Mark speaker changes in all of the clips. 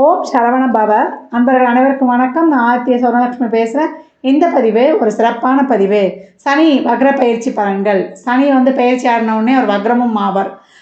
Speaker 1: ஓம் சரவண பவ. அன்பர்கள் அனைவருக்கும் வணக்கம். நான் ஆத்திய சௌரலட்சுமி பேசுகிறேன் இந்த பதிவு ஒரு சிறப்பான பதிவு. சனி வக்ர பயிற்சி பலன்கள். சனி வந்து பயிற்சி ஆடினவுடனே ஒரு வக்ரமும் ஆவார்.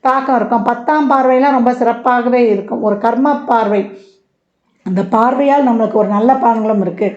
Speaker 1: தாக்கம் இருக்கும். பத்தாம் பார்வையெல்லாம் ரொம்ப சிறப்பாகவே இருக்கும். ஒரு கர்ம பார்வை. அந்த பார்வையால் நம்மளுக்கு ஒரு நல்ல பலன்களும் இருக்குது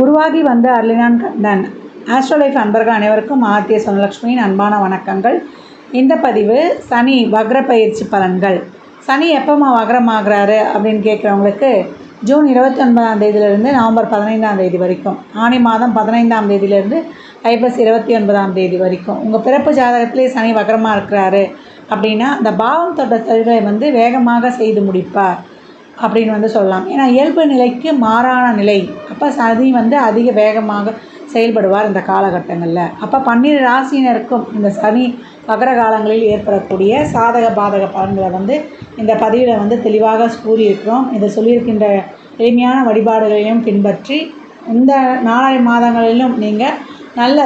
Speaker 1: உருவாகி வந்த அர்லினான் கண்ணன். ஆஸ்ட்ரோலைஃப் அன்பர்கள் அனைவருக்கும் ஆர்த்திய சொன்னலட்சுமியின் அன்பான வணக்கங்கள். இந்த பதிவு சனி வக்ர பயிற்சி பலன்கள். சனி எப்போம்மா வக்ரமாகிறாரு அப்படின்னு கேட்குறவங்களுக்கு ஜூன் இருபத்தி ஒன்பதாம் தேதியிலிருந்து நவம்பர் பதினைந்தாம் தேதி வரைக்கும் ஆணி மாதம் பதினைந்தாம் தேதியிலிருந்து ஐப்பசி இருபத்தி ஒன்பதாம் தேதி வரைக்கும். உங்கள் பிறப்பு ஜாதகத்திலே சனி வக்ரமாக இருக்கிறாரு அப்படின்னா அந்த பாவம் தொட்ட தொழிலை வந்து வேகமாக செய்து முடிப்பார். அப்படின்னு வந்து சொல்லலாம். ஏன்னா இயல்பு நிலைக்கு மாறான நிலை. அப்போ சதி வந்து அதிக வேகமாக செயல்படுவார் இந்த காலகட்டங்களில். அப்போ பன்னிரு ராசியினருக்கும் இந்த சனி மகர காலங்களில் ஏற்படக்கூடிய சாதக பாதக பலன்களை வந்து இந்த பதிவில் வந்து தெளிவாக கூறியிருக்கிறோம். இதை சொல்லியிருக்கின்ற எளிமையான வழிபாடுகளையும் பின்பற்றி இந்த நாலரை மாதங்களிலும் நீங்கள் நல்ல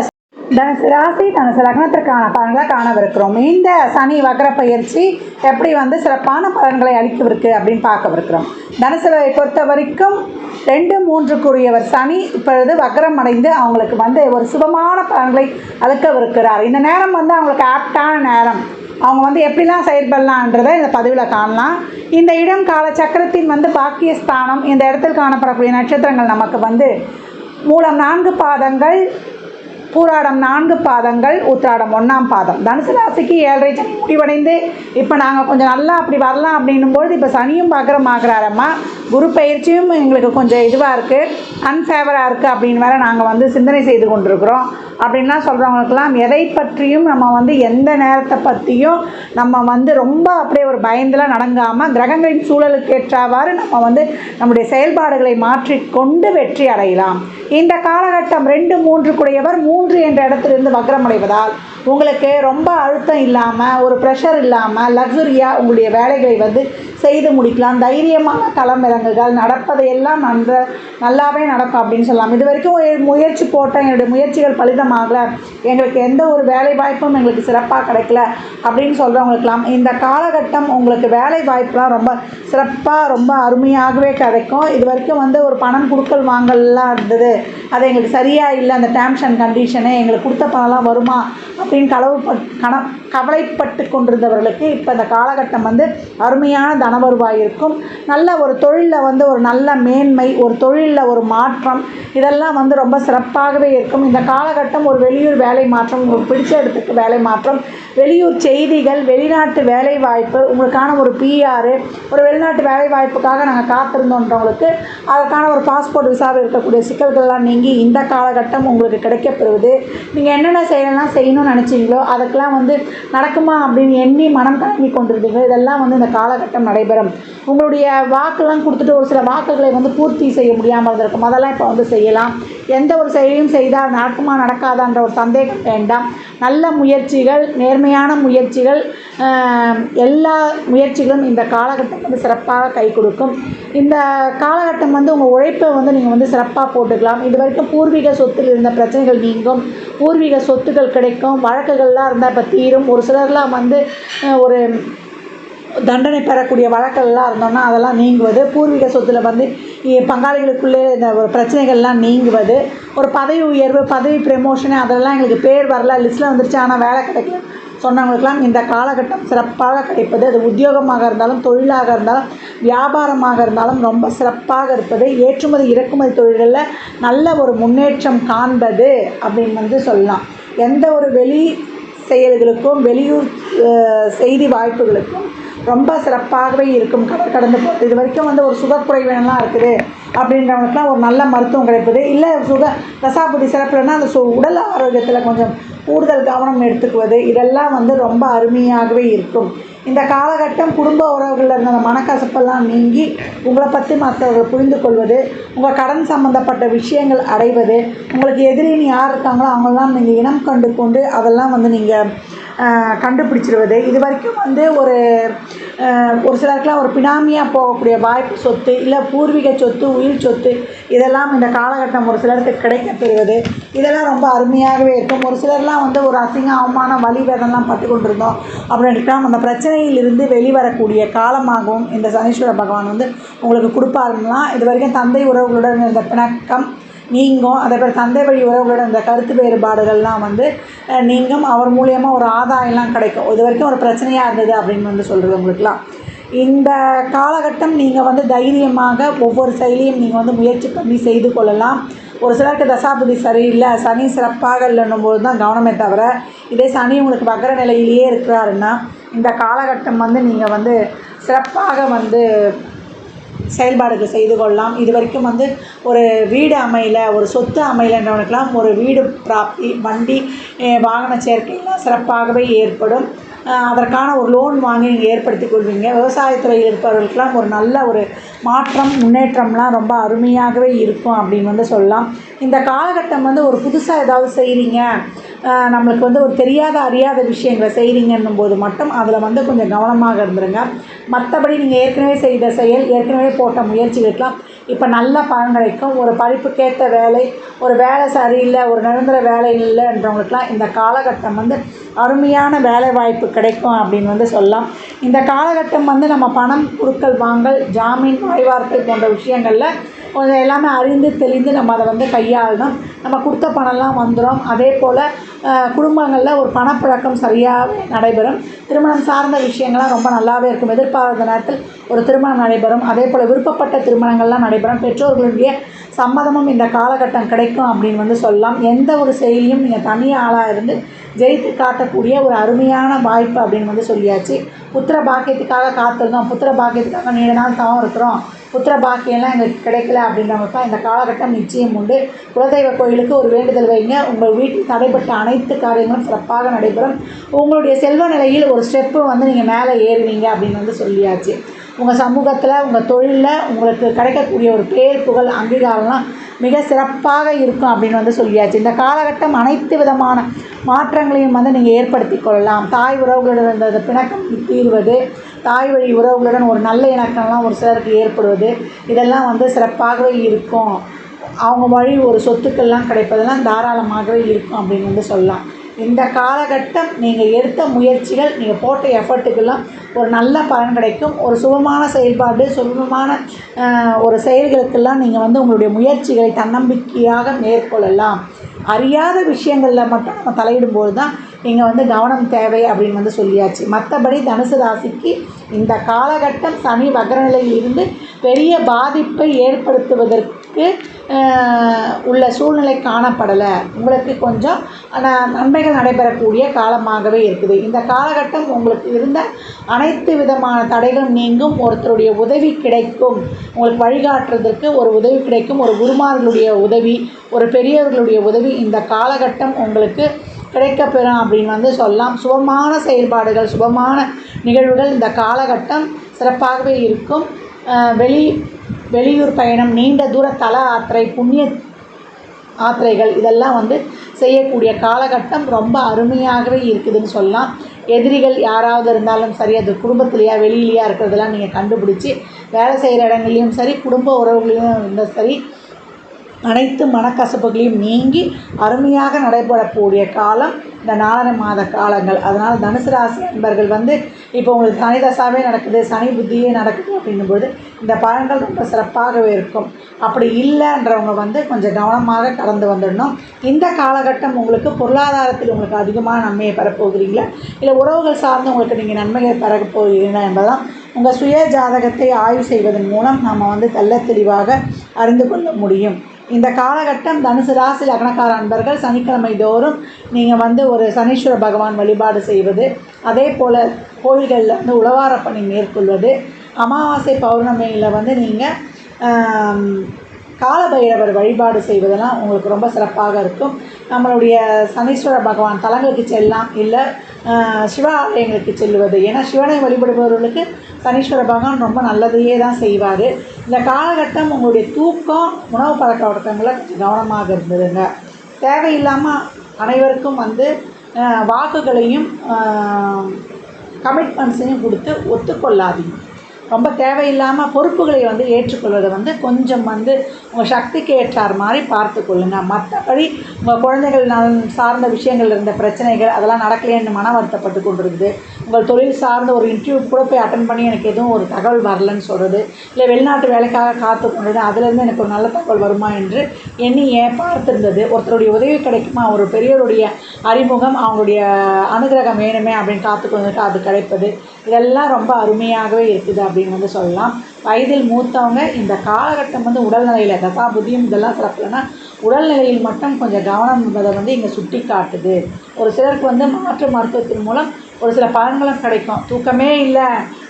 Speaker 1: தனுசு ராசி தனுசு லக்னத்திற்கான பலன்களை காணவிருக்கிறோம். இந்த சனி வக்ர பயிற்சி எப்படி வந்து சிறப்பான பலன்களை அளிக்கவிருக்கு அப்படின்னு பார்க்கவிருக்கிறோம். தனுசுவை பொறுத்த வரைக்கும் ரெண்டு மூன்றுக்குரியவர் சனி இப்பொழுது வக்ரம் அடைந்து அவங்களுக்கு வந்து ஒரு சுபமான பலன்களை அளிக்கவிருக்கிறார். இந்த நேரம் வந்து அவங்களுக்கு ஆப்டான நேரம். அவங்க வந்து எப்படிலாம் செயல்படலான்றதை இந்த பதிவில் காணலாம். இந்த இடம் கால சக்கரத்தின் வந்து பாக்கியஸ்தானம். இந்த இடத்தில் காணப்படக்கூடிய நட்சத்திரங்கள் நமக்கு வந்து மூலம் நான்கு பாதங்கள் பூராடம் நான்கு பாதங்கள் உத்திராடம் ஒன்றாம் பாதம். தனுசு ராசிக்கு ஏழரை சனி முடிவடைந்து இப்போ நாங்கள் கொஞ்சம் நல்லா அப்படி வரலாம் அப்படின்னும்பொழுது இப்போ சனியும் பார்க்குறோம் ஆகிறாரம்மா குரு பயிற்சியும் எங்களுக்கு கொஞ்சம் இதுவாக இருக்குது அன்ஃபேவராக இருக்குது அப்படின்னு வேற நாங்கள் வந்து சிந்தனை செய்து கொண்டிருக்கிறோம். அப்படின்லாம் சொல்கிறவங்களுக்கெல்லாம் எதை பற்றியும் நம்ம வந்து எந்த நேரத்தை பற்றியும் நம்ம வந்து ரொம்ப அப்படியே ஒரு பயந்துலாம் நடங்காமல் கிரகங்களின் சூழலுக்கு ஏற்றவாறு நம்ம வந்து நம்முடைய செயல்பாடுகளை மாற்றிக்கொண்டு வெற்றி அடையலாம். இந்த காலகட்டம் ரெண்டு மூன்று குடையவர் மூன்று என்ற இடத்திலிருந்து வக்ரமடைவதால் உங்களுக்கு ரொம்ப அழுத்தம் இல்லாமல் ஒரு ப்ரெஷர் இல்லாமல் லக்ஸுரியாக உங்களுடைய வேலைகளை வந்து செய்து முடிக்கலாம். தைரியமான களமிறங்குகள் நடப்பதையெல்லாம் நன்ற நல்லாவே நடக்கும் அப்படின்னு சொல்லலாம். இது வரைக்கும் முயற்சி போட்டேன் என்னுடைய முயற்சிகள் பலிதமாகல. எங்களுக்கு எந்த ஒரு வேலை வாய்ப்பும் எங்களுக்கு சிறப்பாக கிடைக்கல அப்படின்னு சொல்கிறவங்களுக்கெல்லாம் இந்த காலகட்டம் உங்களுக்கு வேலை வாய்ப்புலாம் ரொம்ப சிறப்பாக ரொம்ப அருமையாகவே கிடைக்கும். இது வரைக்கும் வந்து ஒரு பணம் கொடுக்கல் வாங்கல்லாம் இருந்தது. அது எங்களுக்கு சரியாக இல்லை. அந்த டேர்ம்ஸ் அண்ட் கண்டிஷனு எங்களுக்கு கொடுத்த பணம்லாம் வருமா அப்படின்னு களவு கணம் கவலைப்பட்டு கொண்டிருந்தவர்களுக்கு இப்போ இந்த காலகட்டம் வந்து அருமையான தன வருவாய் இருக்கும் நல்ல ஒரு தொழிலில் வந்து ஒரு நல்ல மேன்மை ஒரு தொழிலில் ஒரு மாற்றம் இதெல்லாம் வந்து ரொம்ப சிறப்பாகவே இருக்கும். இந்த காலகட்டம் ஒரு வெளியூர் வேலை மாற்றம் உங்களுக்கு பிடிச்ச இடத்துக்கு வேலை மாற்றம் வெளியூர் செய்திகள் வெளிநாட்டு வேலை வாய்ப்பு உங்களுக்கான ஒரு பிஆர் ஒரு வெளிநாட்டு வேலை வாய்ப்புக்காக நாங்கள் காத்திருந்தோன்றவங்களுக்கு அதற்கான ஒரு பாஸ்போர்ட் விசாவில் இருக்கக்கூடிய சிக்கல்கள்லாம் நீங்கி இந்த காலகட்டம் உங்களுக்கு கிடைக்கப்பெறுவது நீங்கள் என்னென்ன செயலெல்லாம் செய்யணும்னு நினச்சிங்களோ அதுக்கெல்லாம் வந்து நடக்குமா அப்படின்னு எண்ணி மனம் கலங்கி கொண்டிருந்தீங்க இதெல்லாம் வந்து இந்த காலகட்டம் நடைபெறும். உங்களுடைய வாக்கெல்லாம் கொடுத்துட்டு ஒரு சில வாக்குகளை வந்து பூர்த்தி செய்ய முடியாமல் இருந்திருக்கும். அதெல்லாம் இப்போ வந்து செய்யலாம். எந்த ஒரு செயலையும் செய்தால் நடக்குமா நடக்காதான்ற ஒரு சந்தேகம் வேண்டாம். நல்ல முயற்சிகள் நேர்மையான முயற்சிகள் எல்லா முயற்சிகளும் இந்த காலகட்டம் வந்து சிறப்பாக கை கொடுக்கும். இந்த காலகட்டம் வந்து உங்கள் உழைப்பை வந்து நீங்கள் வந்து சிறப்பாக போட்டுக்கலாம். இது வரைக்கும் பூர்வீக சொத்தில் இருந்த பிரச்சனைகள் நீங்கும். பூர்வீக சொத்துக்கள் கிடைக்கும். வழக்குகள்லாம் இருந்தால் இப்போ தீரும். ஒரு சிலர்லாம் வந்து ஒரு தண்டனை பெறக்கூடிய வழக்கெல்லாம் இருந்தோம்னா அதெல்லாம் நீங்குவது. பூர்வீக சொத்தில் வந்து பங்காளிகளுக்குள்ளே இந்த ஒரு பிரச்சனைகள்லாம் நீங்குவது. ஒரு பதவி உயர்வு பதவி ப்ரமோஷனு அதெல்லாம் எங்களுக்கு பேர் வரல லிஸ்ட்டில் வந்துருச்சு ஆனால் வேலை கிடைக்கல. சொன்னவங்களுக்கெல்லாம் இந்த காலகட்டம் சிறப்பாக கிடைப்பது. அது உத்தியோகமாக இருந்தாலும் தொழிலாக இருந்தாலும் வியாபாரமாக இருந்தாலும் ரொம்ப சிறப்பாக இருப்பது. ஏற்றுமதி இறக்குமதி தொழில்களில் நல்ல ஒரு முன்னேற்றம் காண்பது அப்படின்னு வந்து சொல்லலாம். எந்த ஒரு வெளி செயல்களுக்கும் வெளியூர் செய்தி வாய்ப்புகளுக்கும் ரொம்ப சிறப்பாகவே இருக்கும். கடை கடந்து போகிறது இது வரைக்கும் வந்து ஒரு சுகக்குறைவினெல்லாம் இருக்குது அப்படின்றவங்களுக்குலாம் ஒரு நல்ல மருத்துவம் கிடைப்பது. இல்லை சுக தசாபதி சிறப்புலன்னா அந்த சு உடல் ஆரோக்கியத்தில் கொஞ்சம் கூடுதல் கவனம் எடுத்துக்குவது. இதெல்லாம் வந்து ரொம்ப அருமையாகவே இருக்கும். இந்த காலகட்டம் குடும்ப உறவுகளில் இருந்த மனக்கசப்பெல்லாம் நீங்கி உங்களை பற்றி மற்றவர்கள் புரிந்து கொள்வது உங்கள் கடன் சம்மந்தப்பட்ட விஷயங்கள் அடைவது உங்களுக்கு எதிரின்னு யார் இருக்காங்களோ அவங்களெல்லாம் நீங்கள் இனம் கண்டு கொண்டு அதெல்லாம் வந்து நீங்கள் கண்டுபிடிச்சிருவது. இது வரைக்கும் வந்து ஒரு ஒரு சிலருக்குலாம் ஒரு பினாமியாக போகக்கூடிய வாய்ப்பு சொத்து இல்லை பூர்வீக சொத்து உயிர் சொத்து இதெல்லாம் இந்த காலகட்டம் ஒரு சிலருக்கு கிடைக்கப்பெறுவது இதெல்லாம் ரொம்ப அருமையாகவே இருக்கும். ஒரு சிலர்லாம் வந்து ஒரு அசிங்க அவமான வலி வேதனைலாம் பட்டு கொண்டிருந்தோம் அப்படின்ட்டு அந்த பிரச்சனையிலிருந்து வெளிவரக்கூடிய காலமாகவும் இந்த சனீஸ்வர பகவான் வந்து உங்களுக்கு கொடுப்பாருன்னா இது வரைக்கும் தந்தை உறவுகளுடன் இருந்த பிணக்கம் நீங்கும். அதே போல் தந்தை வழி உறவுகளோட இந்த கருத்து வேறுபாடுகள்லாம் வந்து நீங்கும். அவர் மூலியமாக ஒரு ஆதாயம்லாம் கிடைக்கும். இது வரைக்கும் ஒரு பிரச்சனையாக இருந்தது அப்படின்னு வந்து சொல்கிறது உங்களுக்குலாம் இந்த காலகட்டம் நீங்கள் வந்து தைரியமாக ஒவ்வொரு செயலியும் நீங்கள் வந்து முயற்சி பண்ணி செய்து கொள்ளலாம். ஒரு சிலருக்கு தசாபதி சரியில்லை. சனி சிறப்பாக இல்லைன்னும் போது தான் கவனமே தவிர இதே சனி உங்களுக்கு வக்கர நிலையிலேயே இருக்கிறாருன்னா இந்த காலகட்டம் வந்து நீங்கள் வந்து சிறப்பாக வந்து செயல்பாடுகள் செய்து கொள்ளலாம். இது வரைக்கும் வந்து ஒரு வீடு அமையல ஒரு சொத்து அமையலன்றவனுக்கெல்லாம் ஒரு வீடு பிராப்தி வண்டி வாகன சேர்க்கைலாம் சிறப்பாகவே ஏற்படும். அதற்கான ஒரு லோன் வாங்கி நீங்கள் ஏற்படுத்தி கொள்வீங்க. விவசாயத்துறையில் இருப்பவர்களுக்கெல்லாம் ஒரு நல்ல ஒரு மாற்றம் முன்னேற்றம்லாம் ரொம்ப அருமையாகவே இருக்கும் அப்படின்னு வந்து சொல்லலாம். இந்த காலகட்டம் வந்து ஒரு புதுசாக ஏதாவது செய்கிறீங்க நம்மளுக்கு வந்து ஒரு தெரியாத அறியாத விஷயங்களை செய்கிறீங்கன்னும் போது மட்டும் அதில் வந்து கொஞ்சம் கவனமாக இருந்துருங்க. மற்றபடி நீங்கள் ஏற்கனவே செய்த செயல் ஏற்கனவே போட்ட முயற்சிகளுக்கெல்லாம் இப்போ நல்ல பலன் கிடைக்கும். ஒரு படிப்புக்கேற்ற வேலை ஒரு வேலை சரியில்லை ஒரு நிரந்தர வேலை இல்லைன்றவங்களுக்குலாம் இந்த காலகட்டம் வந்து அருமையான வேலை வாய்ப்பு கிடைக்கும் அப்படின்னு வந்து சொல்லலாம். இந்த காலகட்டம் வந்து நம்ம பணம் கொடுக்கல் வாங்கல் ஜாமீன் வாய்வார்த்தை போன்ற விஷயங்களில் கொஞ்சம் எல்லாமே அறிந்து தெளிந்து நம்ம அதை வந்து கையாளணும். நம்ம கொடுத்த பணம்லாம் வந்துடும் அதே போல் குடும்பங்களில் ஒரு பணப்பழக்கம் சரியாக நடைபெறும். திருமணம் சார்ந்த விஷயங்கள்லாம் ரொம்ப நல்லாவே இருக்கும். எதிர்பாராத நேரத்தில் ஒரு திருமணம் நடைபெறும். அதே போல் விருப்பப்பட்ட திருமணங்கள்லாம் நடைபெறும். பெற்றோர்களுடைய சம்மதமும் இந்த காலகட்டம் கிடைக்கும் அப்படின்னு வந்து சொல்லலாம். எந்த ஒரு செயலியும் நீங்கள் தனி ஆளாக இருந்து ஜெயித்து காட்டக்கூடிய ஒரு அருமையான வாய்ப்பு அப்படின்னு வந்து சொல்லியாச்சு. புத்திர பாக்கியத்துக்காக காத்திருந்தோம். புத்திர பாக்கியத்துக்காக நீண்ட நாள் தவம் இருக்கிறோம். புத்திர பாக்கியம்லாம் எங்களுக்கு கிடைக்கல அப்படின்றவங்களுக்குலாம் இந்த காலகட்டம் நிச்சயம் உண்டு. குலதெய்வ கோயிலுக்கு ஒரு வேண்டுதல் வைங்க. உங்கள் வீட்டில் தடைப்பட்ட அனைத்து காரியங்களும் சிறப்பாக நடைபெறும். உங்களுடைய செல்வ நிலையில் ஒரு ஸ்டெப்பு வந்து நீங்கள் மேலே ஏறுவீங்க அப்படின்னு வந்து சொல்லியாச்சு. உங்கள் சமூகத்தில் உங்கள் தொழிலில் உங்களுக்கு கிடைக்கக்கூடிய ஒரு பேர் புகழ் அங்கீகாரம்லாம் மிக சிறப்பாக இருக்கும் அப்படின்னு வந்து சொல்லியாச்சு. இந்த காலகட்டம் அனைத்து விதமான மாற்றங்களையும் வந்து நீங்கள் ஏற்படுத்தி கொள்ளலாம். தாய் உறவுகளுடன் இருந்த பிணக்கம் தீர்வது தாய் வழி உறவுகளுடன் ஒரு நல்ல இணக்கம்லாம் ஒரு சிலருக்கு ஏற்படுவது இதெல்லாம் வந்து சிறப்பாகவே இருக்கும். அவங்க வழி ஒரு சொத்துக்கள்லாம் கிடைப்பதெல்லாம் தாராளமாகவே இருக்கும் அப்படின்னு வந்து சொல்லலாம். இந்த காலகட்டம் நீங்கள் எடுத்த முயற்சிகள் நீங்கள் போட்ட எஃபர்ட்டுக்கெல்லாம் ஒரு நல்ல பலன் கிடைக்கும். ஒரு சுபமான செயல்பாடு சுபமான ஒரு செயல்களுக்கெல்லாம் நீங்கள் வந்து உங்களுடைய முயற்சிகளை தன்னம்பிக்கையாக மேற்கொள்ளலாம். அறியாத விஷயங்களில் மட்டும் நம்ம தலையிடும்போது தான் நீங்கள் வந்து கவனம் தேவை அப்படின்னு வந்து சொல்லியாச்சு. மற்றபடி தனுசு ராசிக்கு இந்த காலகட்டம் சனி வக்ரநிலையில் இருந்து பெரிய பாதிப்பை ஏற்படுத்துவதற்கு ஆஹ், உள்ள சூழ்நிலை காணப்படலை. உங்களுக்கு கொஞ்சம் ந- நன்மைகள் நடைபெறக்கூடிய காலமாகவே இருக்குது. இந்த காலகட்டம் உங்களுக்கு இருந்த அனைத்து விதமான தடைகளும் நீங்கும். ஒருத்தருடைய உதவி கிடைக்கும். உங்களுக்கு வழிகாட்டுறதற்கு ஒரு உதவி கிடைக்கும். ஒரு குருமார்களுடைய உதவி ஒரு பெரியவர்களுடைய உதவி இந்த காலகட்டம் உங்களுக்கு கிடைக்கப்பெறும் அப்படின்னு வந்து சொல்லலாம். சுபமான செயல்பாடுகள் சுபமான நிகழ்வுகள் இந்த காலகட்டம் சிறப்பாகவே இருக்கும். வெளி வெளியூர் பயணம் நீண்ட தூர தல யாத்திரை புண்ணிய யாத்திரைகள் இதெல்லாம் வந்து செய்யக்கூடிய காலகட்டம் ரொம்ப அருமையாகவே இருக்குதுன்னு சொல்லலாம். எதிரிகள் யாராவது இருந்தாலும் சரி அது குடும்பத்துலேயா வெளியிலையா இருக்கிறதெல்லாம் நீங்கள் கண்டுபிடிச்சி வேலை செய்கிற இடங்கள்லையும் சரி குடும்ப உறவுகளையும் இருந்தால் சரி அனைத்து மனக்கசப்புகளையும் நீங்கி அருமையாக நடைபெறக்கூடிய காலம் இந்த நாலரை மாத காலங்கள். அதனால் தனுசு ராசி நண்பர்கள் வந்து இப்போ உங்களுக்கு சனி தசாவே நடக்குது சனி புத்தியே நடக்குது அப்படின்னும்போது இந்த பலன்கள் ரொம்ப சிறப்பாகவே இருக்கும். அப்படி இல்லைன்றவங்க வந்து கொஞ்சம் கவனமாக கடந்து வந்துடணும். இந்த காலகட்டம் உங்களுக்கு பொருளாதாரத்தில் உங்களுக்கு அதிகமான நன்மையை பெறப்போகிறீங்களா? இல்லை உறவுகள் சார்ந்து உங்களுக்கு நீங்கள் நன்மையை பெறப் போகிறீங்களா என்பதெல்லாம் உங்கள் சுய ஜாதகத்தை ஆய்வு செய்வதன் மூலம் நம்ம வந்து தெல்ல தெளிவாக அறிந்து கொள்ள முடியும். இந்த காலகட்டம் தனுசு ராசி லக்னக்கார அன்பர்கள் சனிக்கிழமை தோறும் நீங்கள் வந்து ஒரு சனீஸ்வர பகவான் வழிபாடு செய்வது அதே போல் கோயில்களில் வந்து உழவார பணி மேற்கொள்வது அமாவாசை பௌர்ணமியில் வந்து நீங்கள் காலபைரவர் வழிபாடு செய்வதெல்லாம் உங்களுக்கு ரொம்ப சிறப்பாக இருக்கும். நம்மளுடைய சனீஸ்வர பகவான் தலங்களுக்கு செல்லலாம் இல்லை சிவ ஆலயங்களுக்கு செல்வது ஏன்னா சிவனை வழிபடுபவர்களுக்கு சனீஸ்வர பகவான் ரொம்ப நல்லதையே தான் செய்வார். இந்த காலகட்டம் உங்களுடைய தூக்கம் உணவு பழக்க வழக்கங்களை கவனமாக இருந்ததுங்க தேவையில்லாமல் அனைவருக்கும் வந்து வாக்குகளையும் கமிட்மெண்ட்ஸையும் கொடுத்து ஒத்துக்கொள்ளாதீங்க. ரொம்ப தேவையில்லாமல் பொறுப்புகளை வந்து ஏற்றுக்கொள்வதை வந்து கொஞ்சம் வந்து உங்கள் சக்திக்கு ஏற்றார் மாதிரி பார்த்து கொள்ளுங்கள் மற்றபடி உங்கள் குழந்தைகள் நலன் சார்ந்த விஷயங்கள் இருந்த பிரச்சனைகள் அதெல்லாம் நடக்கலையேன்னு மன வருத்தப்பட்டு கொண்டிருக்குது. உங்கள் தொழில் சார்ந்த ஒரு இன்டர்வியூ கூட போய் அட்டன் பண்ணி எனக்கு எதுவும் ஒரு தகவல் வரலன்னு சொல்கிறது இல்லை வெளிநாட்டு வேலைக்காக காத்து கொண்டது. அதுலேருந்து எனக்கு ஒரு நல்ல தகவல் வருமா என்று எண்ணி ஏன் பார்த்துருந்தது. ஒருத்தருடைய உதவி கிடைக்குமா? ஒரு பெரியவருடைய அறிமுகம் அவங்களுடைய அனுகிரகம் வேணுமே அப்படின்னு காத்து கொண்டு அது கிடைப்பது. இதெல்லாம் ரொம்ப அருமையாகவே இருக்குது அப்படின்னு வந்து சொல்லலாம். வயதில் மூத்தவங்க இந்த காலகட்டம் வந்து உடல்நிலையில் தசா இதெல்லாம் சிறப்புலன்னா உடல்நிலையில் மட்டும் கொஞ்சம் கவனம் என்பதை வந்து இங்கே சுட்டி காட்டுது ஒரு சிலருக்கு வந்து மாற்று மருத்துவத்தின் மூலம் ஒரு சில பலன்களும் கிடைக்கும். தூக்கமே இல்லை.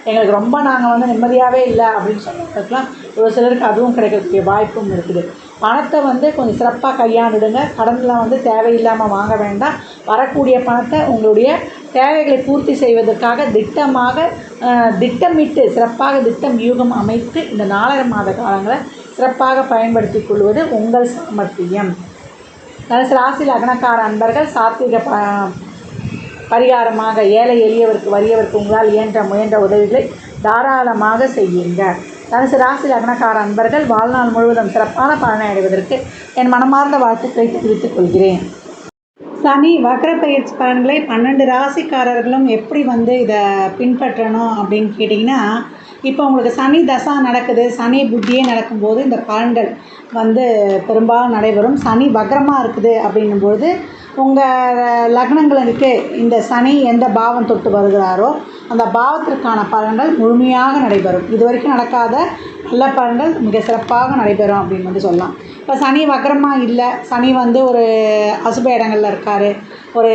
Speaker 1: எங்களுக்கு ரொம்ப நாங்கள் வந்து நிம்மதியாகவே இல்லை அப்படின்னு சொன்னவங்களுக்குலாம் ஒரு சிலருக்கு அதுவும் கிடைக்கக்கூடிய வாய்ப்பும் இருக்குது. பணத்தை வந்து கொஞ்சம் சிறப்பாக கையாண்டுடுங்க. கடனில் வந்து தேவையில்லாமல் வாங்க வேண்டாம். வரக்கூடிய பணத்தை உங்களுடைய தேவைகளை பூர்த்தி செய்வதற்காக திட்டமாக திட்டமிட்டு சிறப்பாக திட்டம் யூகம் அமைத்து இந்த நாலரை மாத காலங்களை சிறப்பாக பயன்படுத்தி கொள்வது உங்கள் சாமர்த்தியம். தனுசு ராசி லக்னக்கார அன்பர்கள் சாத்விக ப பரிகாரமாக ஏழை எளியவருக்கு வறியவருக்கு உங்களால் இயன்ற முயன்ற உதவிகளை தாராளமாக செய்யுங்க. தனுசு ராசி லக்னக்கார அன்பர்கள் வாழ்நாள் முழுவதும் சிறப்பான பலனை அடைவதற்கு என் மனமார்ந்த வாழ்த்துக்களை தெரிவித்துக் கொள்கிறேன். சனி வக்ர பயிற்சி பலன்களை பன்னெண்டு ராசிக்காரர்களும் எப்படி வந்து இதை பின்பற்றணும் அப்படின்னு கேட்டிங்கன்னா இப்போ உங்களுக்கு சனி தசா நடக்குது சனி புத்தியே நடக்கும்போது இந்த பலன்கள் வந்து பெரும்பாலும் நடைபெறும். சனி வக்ரமாக இருக்குது அப்படின்னும்போது உங்கள் லக்னங்களுக்கு இந்த சனி எந்த பாவம் தொட்டு வருகிறாரோ அந்த பாவத்திற்கான பலன்கள் முழுமையாக நடைபெறும். இது வரைக்கும் நடக்காத நல்ல பலன்கள் மிக சிறப்பாக நடைபெறும் அப்படின்னு வந்து சொல்லலாம். இப்போ சனி வக்ரமாக இல்லை சனி வந்து ஒரு அசுப இடங்களில் இருக்கார். ஒரு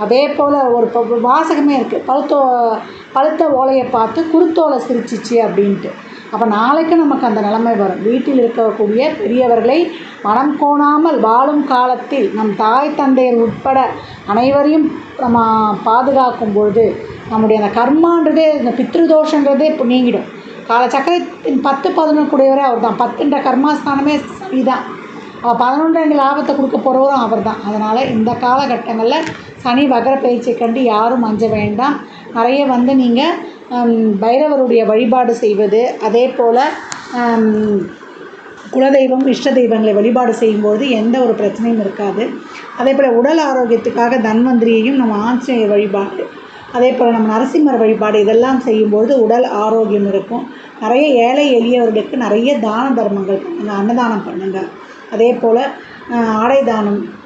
Speaker 1: அதே போல் ஒரு ப- வாசகமே இருக்குது பழுத்தோ பழுத்த ஓலையை பார்த்து குருத்தோலை சிரிச்சிச்சு அப்படின்ட்டு. அப்போ நாளைக்கு நமக்கு அந்த நிலைமை வரும். வீட்டில் இருக்கக்கூடிய பெரியவர்களை மனம் கோணாமல் வாழும் காலத்தில் நம் தாய் தந்தையர் உட்பட அனைவரையும் நம்ம பாதுகாக்கும் பொழுது நம்முடைய அந்த கர்மான்றதே இந்த பித்ருதோஷன்றதே இப்போ நீங்கிடும். கால சக்கரத்தின் பத்து பதினொன்று கூடியவரே அவர் தான் பத்துன்ற கர்மாஸ்தானமே சரிதான். அவள் பதினொன்று ரெண்டு லாபத்தை கொடுக்க போகிறவரும் அவர் தான் அதனால் இந்த காலகட்டங்களில் சனி வகர பயிற்சியை கண்டு யாரும் அஞ்ச வேண்டாம். நிறைய வந்து நீங்கள் பைரவருடைய வழிபாடு செய்வது அதே போல் குலதெய்வம் இஷ்ட தெய்வங்களை வழிபாடு செய்யும்போது எந்த ஒரு பிரச்சனையும் இருக்காது. அதே போல் உடல் ஆரோக்கியத்துக்காக தன்வந்திரியையும் நம்ம ஆஞ்சநேயர் வழிபாடு அதே போல் நம்ம நரசிம்மர் வழிபாடு இதெல்லாம் செய்யும்போது உடல் ஆரோக்கியம் இருக்கும். நிறைய ஏழை எளியவர்களுக்கு நிறைய தான தர்மங்கள் பண்ணுங்கள் அன்னதானம் பண்ணுங்கள் அதே போல் ஆடை தானம்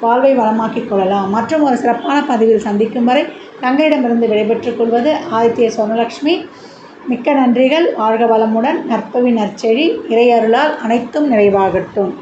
Speaker 1: வாழ்வை வளமாக்கிக் கொள்ளலாம். மற்றும் ஒரு சிறப்பான பதிவில் சந்திக்கும் வரை தங்களிடமிருந்து விடைபெற்றுக் கொள்வது ஆதித்ய சோனலக்ஷ்மி மிக்க நன்றிகள். வாழ்க வளமுடன். நற்பவி நற்செழி. இறையருளால் அனைத்தும் நிறைவாகட்டும்.